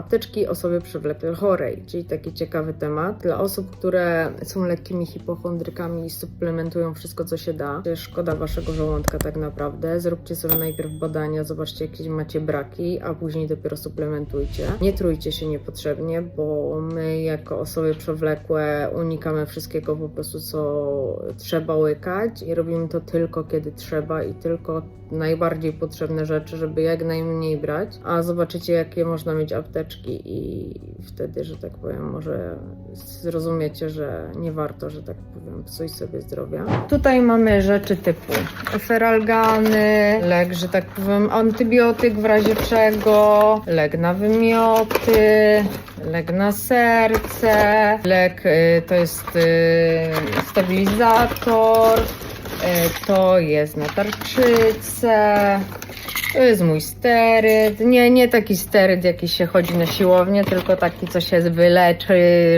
Apteczki osoby przewlekle chorej, czyli taki ciekawy temat. Dla osób, które są lekkimi hipochondrykami i suplementują wszystko, co się da. Szkoda waszego żołądka tak naprawdę. Zróbcie sobie najpierw badania, zobaczcie, jakie macie braki, a później dopiero suplementujcie. Nie trójcie się niepotrzebnie, bo my jako osoby przewlekłe unikamy wszystkiego po prostu, co trzeba łykać i robimy to tylko kiedy trzeba i tylko najbardziej potrzebne rzeczy, żeby jak najmniej brać, a zobaczycie jakie można mieć apteczki i wtedy, że tak powiem, może zrozumiecie, że nie warto, że tak powiem, psuć sobie zdrowia. Tutaj mamy rzeczy typu feralgany, lek, że tak powiem, antybiotyk w razie czego, lek na wymioty, lek na serce, lek y, to jest y, stabilizator, y, to jest na tarczycę, to jest mój steryd. Nie, nie taki steryd, jaki się chodzi na siłownię, tylko taki, co się wyleczy,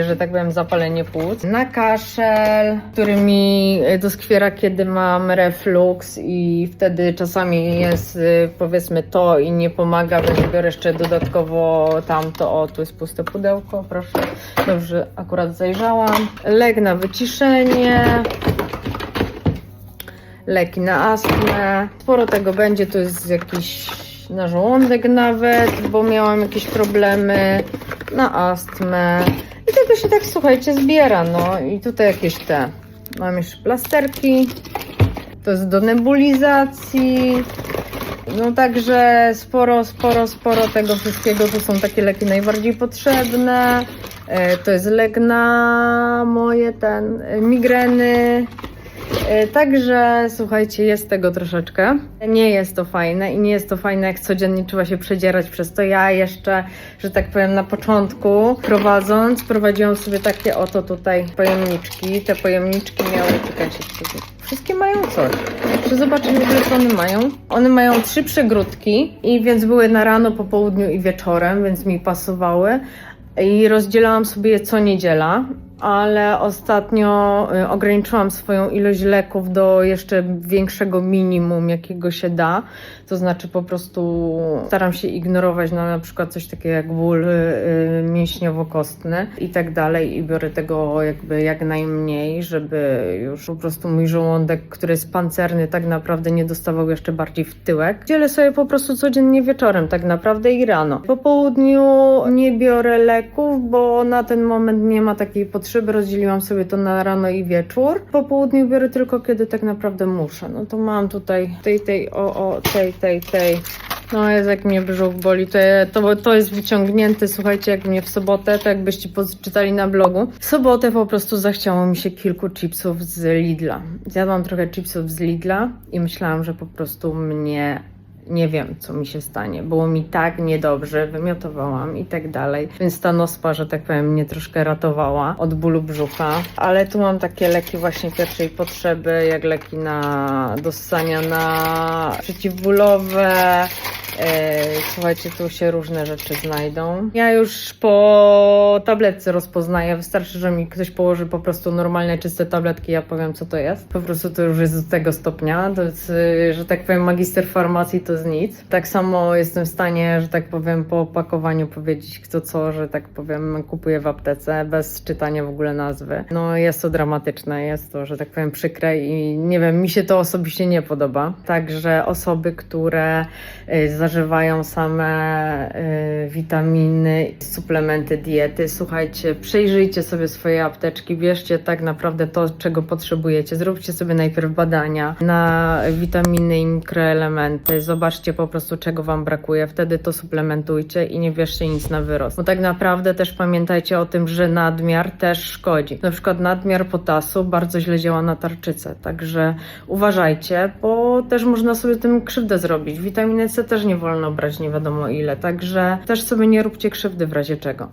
że tak powiem, zapalenie płuc. Na kaszel, który mi doskwiera, kiedy mam reflux i wtedy czasami jest y, powiedzmy to i nie pomaga, więc biorę jeszcze dodatkowo tamto. O, tu jest puste pudełko, proszę. Dobrze, akurat zajrzałam. Lek na wyciszenie leki na astmę. Sporo tego będzie, to jest jakiś na żołądek nawet, bo miałam jakieś problemy na astmę. I tego się tak, słuchajcie, zbiera, no. I tutaj jakieś te, mam jeszcze plasterki, to jest do nebulizacji. No także sporo, sporo, sporo tego wszystkiego. Tu są takie leki najbardziej potrzebne. E, To jest lek na moje ten e, migreny. E, Także słuchajcie, jest tego troszeczkę. Nie jest to fajne i nie jest to fajne, jak codziennie trzeba się przedzierać przez to. Ja jeszcze, że tak powiem, na początku prowadząc, prowadziłam sobie takie oto tutaj pojemniczki. Te pojemniczki miały, czekajcie, wszystkie mają coś. Czy zobaczyć w co one mają? One mają trzy przegródki i więc były na rano, po południu i wieczorem, więc mi pasowały. I rozdzielałam sobie je co niedziela, ale ostatnio y, ograniczyłam swoją ilość leków do jeszcze większego minimum, jakiego się da. To znaczy po prostu staram się ignorować no, na przykład coś takiego jak ból y, y, mięśniowo-kostny i tak dalej i biorę tego jakby jak najmniej, żeby już po prostu mój żołądek, który jest pancerny, tak naprawdę nie dostawał jeszcze bardziej w tyłek. Dzielę sobie po prostu codziennie wieczorem tak naprawdę i rano. Po południu nie biorę leków, bo na ten moment nie ma takiej potrzeby. Rozdzieliłam sobie to na rano i wieczór. Po południu biorę tylko kiedy tak naprawdę muszę. No to mam tutaj tej, tej, o, o, tej, tej, tej. No jest jak mnie brzuch boli, to, to, to jest wyciągnięte, słuchajcie, jak mnie w sobotę, to jakbyście czytali na blogu. W sobotę po prostu zachciało mi się kilku chipsów z Lidla. Zjadłam trochę chipsów z Lidla i myślałam, że po prostu mnie nie wiem, co mi się stanie. Było mi tak niedobrze, wymiotowałam i tak dalej. Więc ta nospa, że tak powiem, mnie troszkę ratowała od bólu brzucha. Ale tu mam takie leki właśnie pierwszej potrzeby, jak leki na do ssania na przeciwbólowe. E, Słuchajcie, tu się różne rzeczy znajdą. Ja już po tabletce rozpoznaję. Wystarczy, że mi ktoś położy po prostu normalne, czyste tabletki, ja powiem, co to jest. Po prostu to już jest do tego stopnia. To jest, y, że tak powiem, magister farmacji to jest nic. Tak samo jestem w stanie, że tak powiem, po opakowaniu powiedzieć kto co, że tak powiem, kupuje w aptece, bez czytania w ogóle nazwy. No jest to dramatyczne, jest to, że tak powiem, przykre i nie wiem, mi się to osobiście nie podoba. Także osoby, które y, zażywają same y, witaminy, suplementy diety, słuchajcie, przejrzyjcie sobie swoje apteczki, bierzcie tak naprawdę to, czego potrzebujecie. Zróbcie sobie najpierw badania na witaminy i mikroelementy, zobaczcie po prostu, czego Wam brakuje, wtedy to suplementujcie i nie bierzcie nic na wyrost. Bo tak naprawdę też pamiętajcie o tym, że nadmiar też szkodzi. Na przykład nadmiar potasu bardzo źle działa na tarczycę, także uważajcie, bo też można sobie tym krzywdę zrobić. Witaminę C też nie wolno brać nie wiadomo ile, także też sobie nie róbcie krzywdy w razie czego.